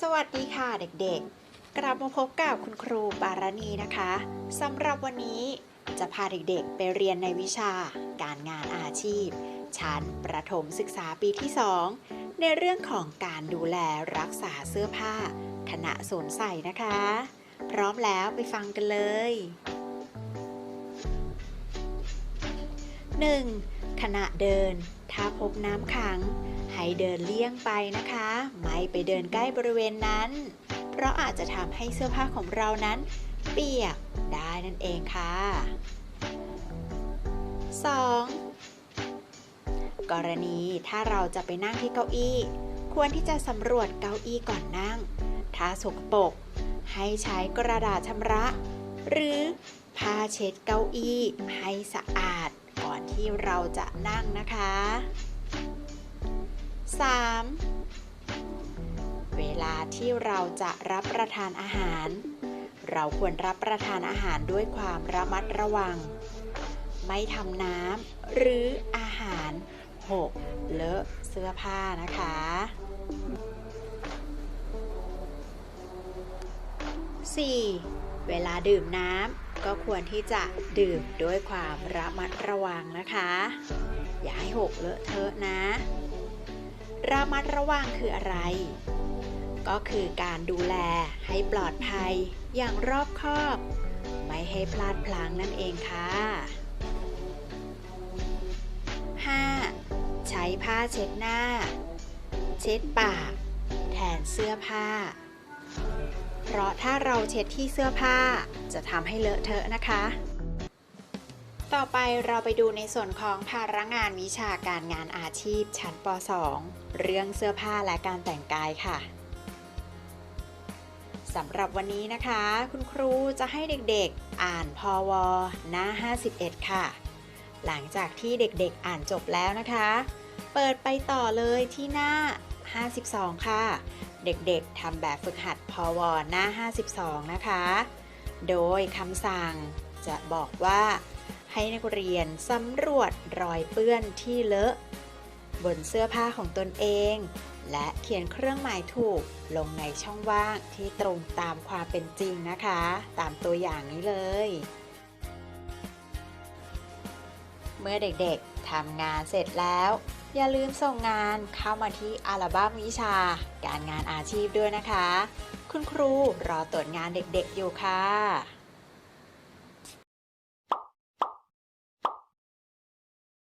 สวัสดีค่ะเด็กๆ กลับมาพบกับคุณครูปารณีนะคะสำหรับวันนี้จะพาเด็กๆ ไปเรียนในวิชาการงานอาชีพ ชั้นประถมศึกษาปีที่ 2 ในเรื่องของการดูแลรักษาเสื้อผ้า ขณะสวมใส่นะคะ พร้อมแล้วไปฟังกันเลย 1. ขณะเดิน ถ้าพบน้ำขัง ให้เดินเลี่ยงไปนะคะ ไม่ไปเดินใกล้บริเวณนั้น เพราะอาจจะทำให้เสื้อผ้าของเรานั้น เปียกได้นั่นเองค่ะ 2. กรณีถ้าเราจะไปนั่งที่เก้าอี้ ควรที่จะสำรวจเก้าอี้ก่อนนั่ง ถ้าสกปรกให้ใช้กระดาษชำระ หรือผ้าเช็ดเก้าอี้ให้สะอาดก่อนที่เราจะนั่งนะคะ 3. เวลาที่เราจะรับประทานอาหาร เราควรรับประทานอาหารด้วยความระมัดระวัง ไม่ทำน้ำหรืออาหารหกเลอะเสื้อผ้านะคะ 4. เวลาดื่มน้ำก็ควรที่จะดื่มด้วยความระมัดระวังนะคะ อย่าให้หกเลอะเทอะนะ ระมัดระวังคืออะไร ก็คือการดูแลให้ปลอดภัยอย่างรอบคอบ ไม่ให้พลาดพลั้งนั่นเองค่ะ 5. ใช้ผ้าเช็ดหน้า เช็ดปาก แทนเสื้อผ้า เพราะถ้าเราเช็ดที่เสื้อผ้าจะทำให้เลอะเทอะนะคะ ต่อไปเราไปดูในส่วนของภาระงานวิชาการงานอาชีพชั้นป .2 เรื่องเสื้อผ้าและการแต่งกายค่ะสำหรับวันนี้นะคะ คุณครูจะให้เด็กๆ อ่านพอวหน้า 51 ค่ะ หลังจากที่เด็กๆอ่านจบแล้วนะคะ เปิดไปต่อเลยที่หน้า 52 ค่ะ เด็กๆทำแบบฝึกหัดพอวหน้า 52 นะคะ โดยคำสั่งจะบอกว่า ให้นักเรียนสำรวจรอยเปื้อนที่เลอะ บนเสื้อผ้าของตนเอง และเขียนเครื่องหมายถูกลงในช่องว่างที่ตรงตามความเป็นจริงนะคะ ตามตัวอย่างนี้เลย เมื่อเด็กๆทำงานเสร็จแล้ว อย่าลืมส่งงานเข้ามาที่อัลบั้มวิชา การงานอาชีพด้วยนะคะ คุณครูรอตรวจงานเด็กๆอยู่ค่ะ